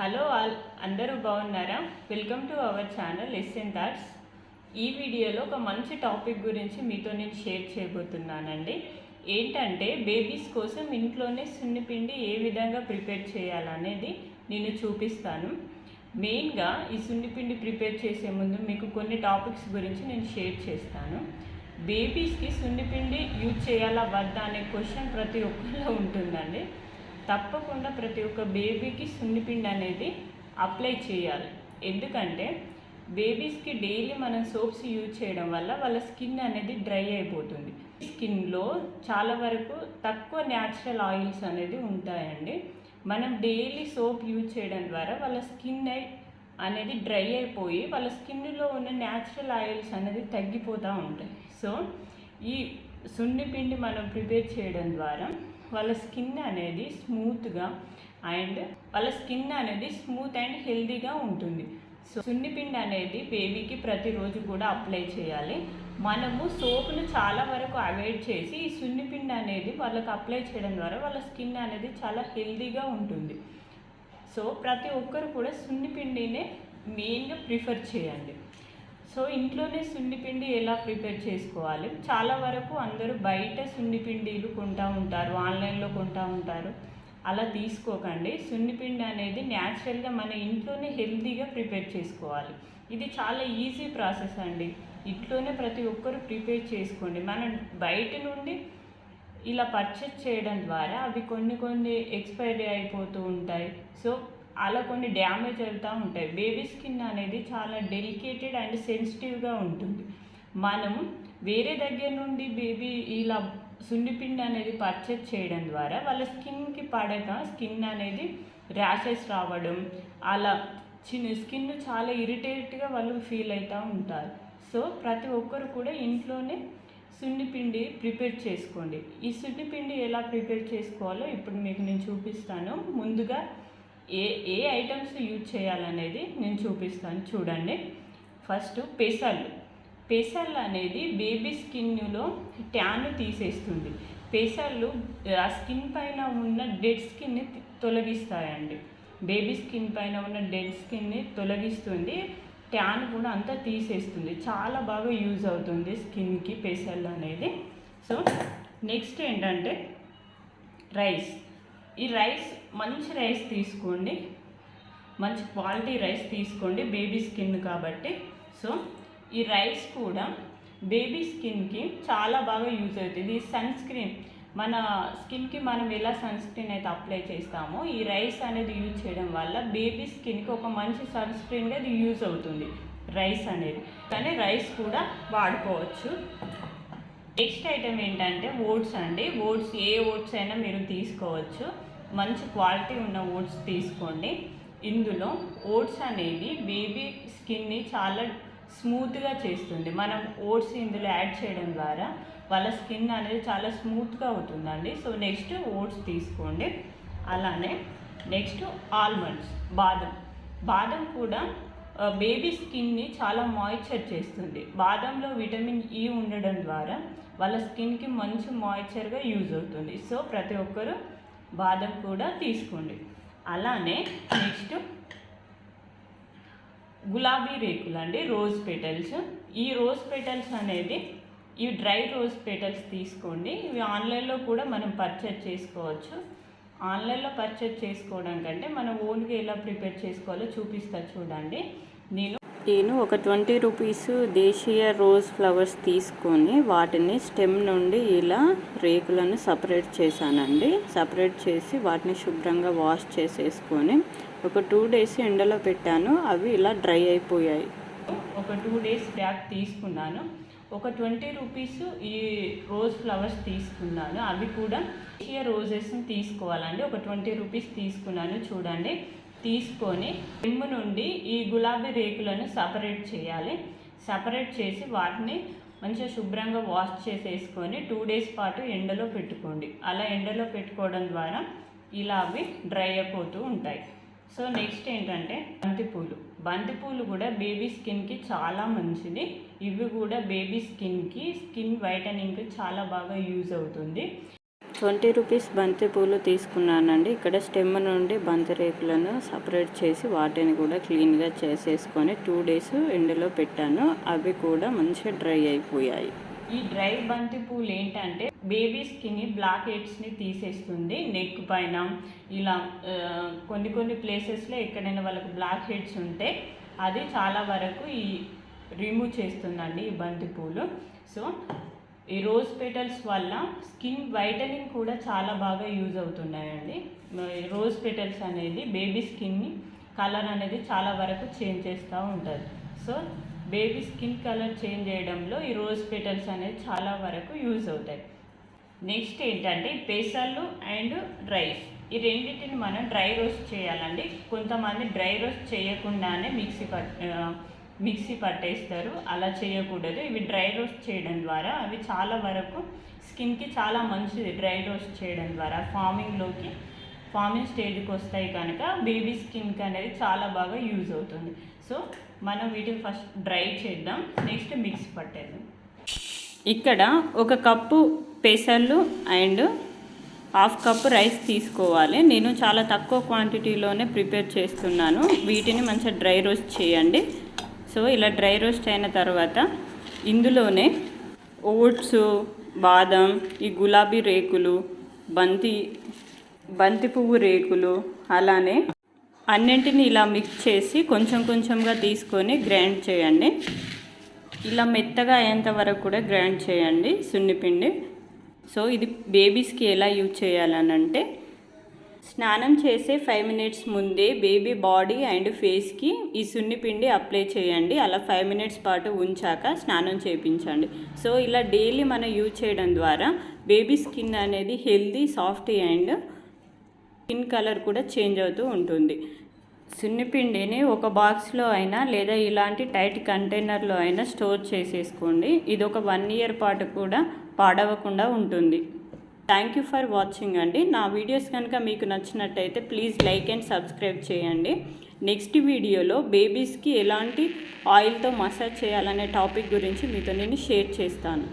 Hello all అందరూ బాగున్నారా? Welcome to our channel SN thoughts ఈ వీడియోలో ఒక మంచి టాపిక్ గురించి మీతో నేను షేర్ చేయబోతున్నానండి. ఏంటంటే బేబీస్ కోసం ఇంట్లోనే సున్నిపిండి ఏ విధంగా ప్రిపేర్ చేయాలనేది నేను చూపిస్తాను. మెయిన్గా ఈ సున్నిపిండి ప్రిపేర్ చేసే ముందు మీకు కొన్ని టాపిక్స్ గురించి నేను షేర్ చేస్తాను. బేబీస్కి సున్నిపిండి యూజ్ చేయాలా వద్దా అనే క్వశ్చన్ ప్రతి ఒక్కరిలో ఉంటుందండి. తప్పకుండా ప్రతి ఒక్క బేబీకి సున్నిపిండి అనేది అప్లై చేయాలి. ఎందుకంటే బేబీస్కి డైలీ మనం సోప్స్ యూజ్ చేయడం వల్ల వాళ్ళ స్కిన్ అనేది డ్రై అయిపోతుంది. స్కిన్లో చాలా వరకు తక్కువ న్యాచురల్ ఆయిల్స్ అనేది ఉంటాయండి. మనం డైలీ సోప్ యూజ్ చేయడం ద్వారా వాళ్ళ స్కిన్ అనేది డ్రై అయిపోయి వాళ్ళ స్కిన్లో ఉన్న న్యాచురల్ ఆయిల్స్ అనేది తగ్గిపోతూ ఉంటాయి. సో ఈ సున్నిపిండి మనం ప్రిపేర్ చేయడం ద్వారా వాళ్ళ స్కిన్ అనేది స్మూత్గా అండ్ వాళ్ళ స్కిన్ అనేది స్మూత్ అండ్ హెల్దీగా ఉంటుంది. సో సున్నిపిండి అనేది బేబీకి ప్రతిరోజు కూడా అప్లై చేయాలి. మనము సోపును చాలా వరకు అవాయిడ్ చేసి ఈ సున్నిపిండి అనేది వాళ్ళకి అప్లై చేయడం ద్వారా వాళ్ళ స్కిన్ అనేది చాలా హెల్దీగా ఉంటుంది. సో ప్రతి ఒక్కరు కూడా సున్నిపిండినే మెయిన్గా ప్రిఫర్ చేయండి. సో ఇంట్లోనే సున్నిపిండి ఎలా ప్రిపేర్ చేసుకోవాలి? చాలా వరకు అందరూ బయట సున్నిపిండిలు కొంటూ ఉంటారు ఆన్లైన్లో కొంటూ ఉంటారు. అలా తీసుకోకండి. సున్నిపిండి అనేది న్యాచురల్గా మన ఇంట్లోనే హెల్తీగా ప్రిపేర్ చేసుకోవాలి. ఇది చాలా ఈజీ ప్రాసెస్ అండి. ఇంట్లోనే ప్రతి ఒక్కరు ప్రిపేర్ చేసుకోండి. మనం బయట నుండి ఇలా పర్చేస్ చేయడం ద్వారా అవి కొన్ని కొన్ని ఎక్స్పైరీ అయిపోతూ ఉంటాయి. సో అలా కొన్ని డ్యామేజ్ అవుతూ ఉంటాయి. బేబీ స్కిన్ అనేది చాలా డెలికేటెడ్ అండ్ సెన్సిటివ్గా ఉంటుంది. మనం వేరే దగ్గర నుండి బేబీ ఇలా సున్నిపిండి అనేది పర్చేస్ చేయడం ద్వారా వాళ్ళ స్కిన్కి పడక స్కిన్ అనేది ర్యాషెస్ రావడం అలా చిన్న స్కిన్ చాలా ఇరిటేట్గా వాళ్ళు ఫీల్ అవుతూ ఉంటారు. సో ప్రతి ఒక్కరు కూడా ఇంట్లోనే సున్నిపిండి ప్రిపేర్ చేసుకోండి. ఈ సున్నిపిండి ఎలా ప్రిపేర్ చేసుకోవాలో ఇప్పుడు మీకు నేను చూపిస్తాను. ముందుగా ఏ ఏ ఐటమ్స్ యూజ్ చేయాలనేది నేను చూపిస్తాను చూడండి. ఫస్ట్ పెసల్ పెసల్ అనేది బేబీ స్కిన్లో ట్యాన్ తీసేస్తుంది. పెసళ్ళు ఆ స్కిన్ పైన ఉన్న డెడ్ స్కిన్ని తొలగిస్తాయండి. బేబీ స్కిన్ పైన ఉన్న డెడ్ స్కిన్ని తొలగిస్తుంది. ట్యాన్ కూడా అంతా తీసేస్తుంది. చాలా బాగా యూజ్ అవుతుంది స్కిన్కి పెసల్ అనేది. సో నెక్స్ట్ ఏంటంటే రైస్ ఈ రైస్ మంచి రైస్ తీసుకోండి. మంచి క్వాలిటీ రైస్ తీసుకోండి బేబీ స్కిన్ కాబట్టి. సో ఈ రైస్ కూడా బేబీ స్కిన్కి చాలా బాగా యూజ్ అవుతుంది. ఈ సన్ స్క్రీన్ మన స్కిన్కి మనం ఎలా సన్ స్క్రీన్ అయితే అప్లై చేస్తామో ఈ రైస్ అనేది యూజ్ చేయడం వల్ల బేబీ స్కిన్కి ఒక మంచి సన్ స్క్రీన్గా ఇది యూజ్ అవుతుంది. రైస్ అనేది. కానీ రైస్ కూడా వాడుకోవచ్చు. నెక్స్ట్ ఐటమ్ ఏంటంటే ఓట్స్ అండి. ఓట్స్ ఏ ఓట్స్ అయినా మీరు తీసుకోవచ్చు. మంచి క్వాలిటీ ఉన్న ఓట్స్ తీసుకోండి. ఇందులో ఓట్స్ అనేది బేబీ స్కిన్ని చాలా స్మూత్గా చేస్తుంది. మనం ఓట్స్ ఇందులో యాడ్ చేయడం ద్వారా వాళ్ళ స్కిన్ అనేది చాలా స్మూత్గా అవుతుందండి. సో నెక్స్ట్ ఓట్స్ తీసుకోండి. అలానే నెక్స్ట్ ఆల్మండ్స్ బాదం. బాదం కూడా బేబీ స్కిన్ని చాలా మాయిశ్చర్ చేస్తుంది. బాదంలో విటమిన్ ఈ ఉండడం ద్వారా వాళ్ళ స్కిన్కి మంచి మాయిశ్చర్గా యూజ్ అవుతుంది. సో ప్రతి ఒక్కరూ బాదం కూడా తీసుకోండి. అలానే నెక్స్ట్ గులాబీ రేకులు అండి రోజ్ పెటల్స్. ఈ రోజ్ పెటల్స్ అనేది ఈ డ్రై రోజ్ పెటల్స్ తీసుకోండి. ఇవి ఆన్లైన్లో కూడా మనం పర్చేజ్ చేసుకోవచ్చు. ఆన్లైన్లో పర్చేజ్ చేసుకోవడం కంటే మనం ఓన్గా ఎలా ప్రిపేర్ చేసుకోవాలో చూపిస్తా చూడండి. నేను నేను ఒక ట్వంటీ రూపీస్ దేశీయ రోజ్ ఫ్లవర్స్ తీసుకొని వాటిని స్టెమ్ నుండి ఇలా రేకులను సపరేట్ చేశానండి. సపరేట్ చేసి వాటిని శుభ్రంగా వాష్ చేసేసుకొని ఒక టూ డేస్ ఎండలో పెట్టాను. అవి ఇలా డ్రై అయిపోయాయి. ఒక టూ డేస్ బ్యాక్ తీసుకున్నాను. ఒక ట్వంటీ రూపీస్ ఈ రోజ్ ఫ్లవర్స్ తీసుకున్నాను. అవి కూడా దేశీయ రోజెస్ని తీసుకోవాలండి. ఒక ట్వంటీ రూపీస్ తీసుకున్నాను. చూడండి. తీసుకొని నిమ్ము నుండి ఈ గులాబీ రేకులను సపరేట్ చేయాలి. సపరేట్ చేసి వాటిని మంచిగా శుభ్రంగా వాష్ చేసేసుకొని టూ డేస్ పాటు ఎండలో పెట్టుకోండి. అలా ఎండలో పెట్టుకోవడం ద్వారా ఇలా అవి డ్రై అయిపోతూ ఉంటాయి. సో నెక్స్ట్ ఏంటంటే బంతిపూలు. బంతిపూలు కూడా బేబీ స్కిన్కి చాలా మంచిది. ఇవి కూడా బేబీ స్కిన్కి స్కిన్ వైటనింగ్కి చాలా బాగా యూజ్ అవుతుంది. ట్వంటీ రూపీస్ బంతి పూలు తీసుకున్నానండి. ఇక్కడ స్టెమ్ నుండి బంతి రేకులను సపరేట్ చేసి వాటిని కూడా క్లీన్గా చేసేసుకొని టూ డేస్ ఎండలో పెట్టాను. అవి కూడా మంచిగా డ్రై అయిపోయాయి. ఈ డ్రై బంతి పూలు ఏంటంటే బేబీ స్కిన్ బ్లాక్ హెడ్స్ని తీసేస్తుంది. నెక్ పైన ఇలా కొన్ని కొన్ని ప్లేసెస్లో ఎక్కడైనా వాళ్ళకి బ్లాక్ హెడ్స్ ఉంటే అది చాలా వరకు ఈ రిమూవ్ చేస్తుందండి ఈ బంతి పూలు. సో ఈ రోజ్ పెటల్స్ వల్ల స్కిన్ వైటనింగ్ కూడా చాలా బాగా యూజ్ అవుతున్నాయండి. రోజ్ పెటల్స్ అనేది బేబీ స్కిన్ని కలర్ అనేది చాలా వరకు చేంజ్ చేస్తూ ఉంటుంది. So baby skin colour change చేయడంలో ఈ రోజ్ పెటల్స్ అనేది చాలా వరకు యూజ్ అవుతాయి. నెక్స్ట్ ఏంటంటే పెసర్లు అండ్ రైస్. ఈ రెండింటిని మనం డ్రై రోస్ట్ చేయాలండి. కొంతమంది డ్రై రోస్ట్ చేయకుండానే మిక్సీ పట్ మిక్సీ పట్టేస్తారు. అలా చేయకూడదు. ఇవి డ్రై రోస్ట్ చేయడం ద్వారా అవి చాలా వరకు స్కిన్కి చాలా మంచిది డ్రై రోస్ట్ చేయడం ద్వారా. ఫార్మింగ్లోకి ఫార్మింగ్ స్టేజ్కి వస్తాయి కనుక బేబీ స్కిన్కి అనేది చాలా బాగా యూజ్ అవుతుంది. సో మనం వీటిని ఫస్ట్ డ్రై చేద్దాం. నెక్స్ట్ మిక్సీ పట్టేద్దాం. ఇక్కడ ఒక కప్పు పెసర్లు అండ్ హాఫ్ కప్ రైస్ తీసుకోవాలి. నేను చాలా తక్కువ క్వాంటిటీలోనే ప్రిపేర్ చేస్తున్నాను. వీటిని మంచిగా డ్రై రోస్ట్ చేయండి. సో ఇలా డ్రై రోస్ట్ అయిన తర్వాత ఇందులోనే ఓట్స్ బాదం ఈ గులాబీ రేకులు బంతి బంతి పువ్వు రేకులు అలానే అన్నింటిని ఇలా మిక్స్ చేసి కొంచెం కొంచెంగా తీసుకొని గ్రైండ్ చేయండి. ఇలా మెత్తగా అయ్యేంత వరకు కూడా గ్రైండ్ చేయండి సున్నిపిండి. సో ఇది బేబీస్కి ఎలా యూజ్ చేయాలనంటే స్నానం చేసే ఫైవ్ మినిట్స్ ముందే బేబీ బాడీ అండ్ ఫేస్కి ఈ సున్నిపిండి అప్లై చేయండి. అలా ఫైవ్ మినిట్స్ పాటు ఉంచాక స్నానం చేయించండి సో ఇలా డైలీ మనం యూజ్ చేయడం ద్వారా బేబీ స్కిన్ అనేది healthy soft and skin colour కూడా చేంజ్ అవుతూ ఉంటుంది. సున్నిపిండిని ఒక బాక్స్లో అయినా లేదా ఇలాంటి టైట్ కంటైనర్లో అయినా స్టోర్ చేసేసుకోండి. ఇది ఒక వన్ ఇయర్ పాటు కూడా పాడవకుండా ఉంటుంది. థ్యాంక్ యూ ఫర్ వాచింగ్ అండి. నా వీడియోస్ కనుక మీకు నచ్చినట్టయితే ప్లీజ్ లైక్ అండ్ సబ్స్క్రైబ్ చేయండి. నెక్స్ట్ వీడియోలో బేబీస్కి ఎలాంటి ఆయిల్తో మసాజ్ చేయాలనే టాపిక్ గురించి మీతో నేను షేర్ చేస్తాను.